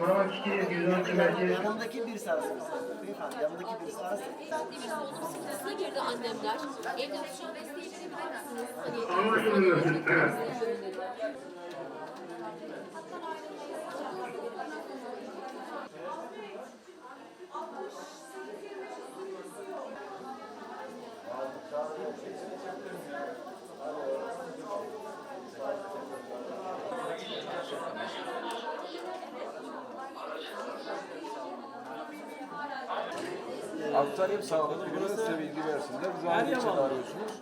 116 merkez. Yanındaki birisi arasın. Beyefendi yanındaki birisi arasın. Birisi oldu sıkıntısına girdi annemler. Evde şu an desteği verebilir misiniz? Hani Anlaşılmıyor. Evet. Aktarayım sağlıklı bunu size bilgi versinler. Biz hangi ilçede arıyorsunuz?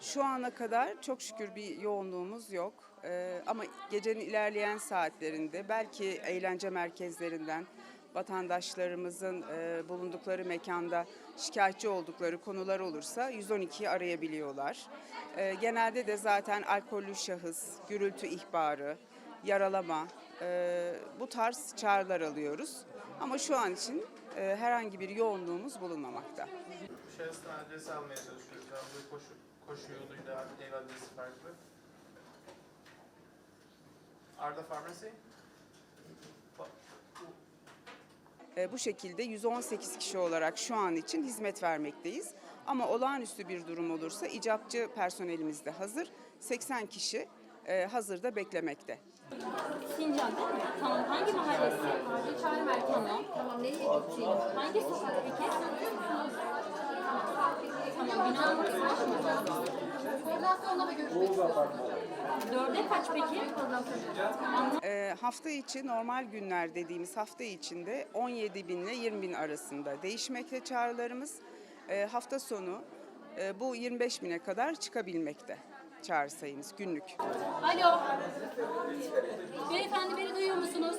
Şu ana kadar çok şükür bir yoğunluğumuz yok. Ee, ama gecenin ilerleyen saatlerinde belki eğlence merkezlerinden vatandaşlarımızın e, bulundukları mekanda şikayetçi oldukları konular olursa 112'yi arayabiliyorlar. Ee, genelde de zaten alkollü şahıs, gürültü ihbarı, yaralama e, bu tarz çağrılar alıyoruz. Ama şu an için e, herhangi bir yoğunluğumuz bulunmamakta. Şahıstan adresi almaya çalışıyoruz. Koşu, koşu yoluyla ev adresi farklı. Arda Pharmacy. Ba- E, Bu şekilde 118 kişi olarak şu an için hizmet vermekteyiz. Ama olağanüstü bir durum olursa icapçı personelimiz de hazır. 80 kişi e, hazırda beklemekte. Sincan değil mi? Tamam. Hangi mahallesi? Acil çağrı merkezi. Tamam. Tamam. Nereye gideceğim? Hangi sokak peki? Tamam. Binanın kaç mı? Koordinasyonla da görüşmek istiyorum. Dörde kaç peki? E, hafta içi normal günler dediğimiz hafta içinde 17 bin ile 20 bin arasında değişmekte çağrılarımız. E, hafta sonu e, bu 25 bine kadar çıkabilmekte çağrı sayımız günlük. Alo. Beyefendi beni duyuyor musunuz?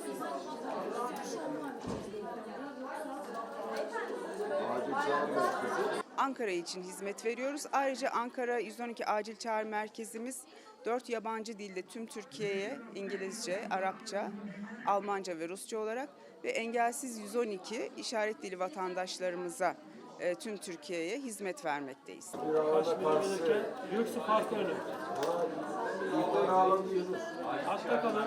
Ankara için hizmet veriyoruz. Ayrıca Ankara 112 Acil Çağrı Merkezimiz 4 yabancı dilde tüm Türkiye'ye İngilizce, Arapça, Almanca ve Rusça olarak ve engelsiz 112 işaret dili vatandaşlarımıza e, tüm Türkiye'ye hizmet vermekteyiz. Parkı önü. Hatta kalın.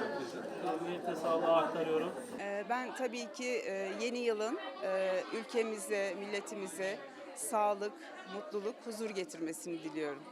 Sağlığa aktarıyorum. E, Ben tabii ki e, yeni yılın e, ülkemize, milletimize sağlık, mutluluk, huzur getirmesini diliyorum.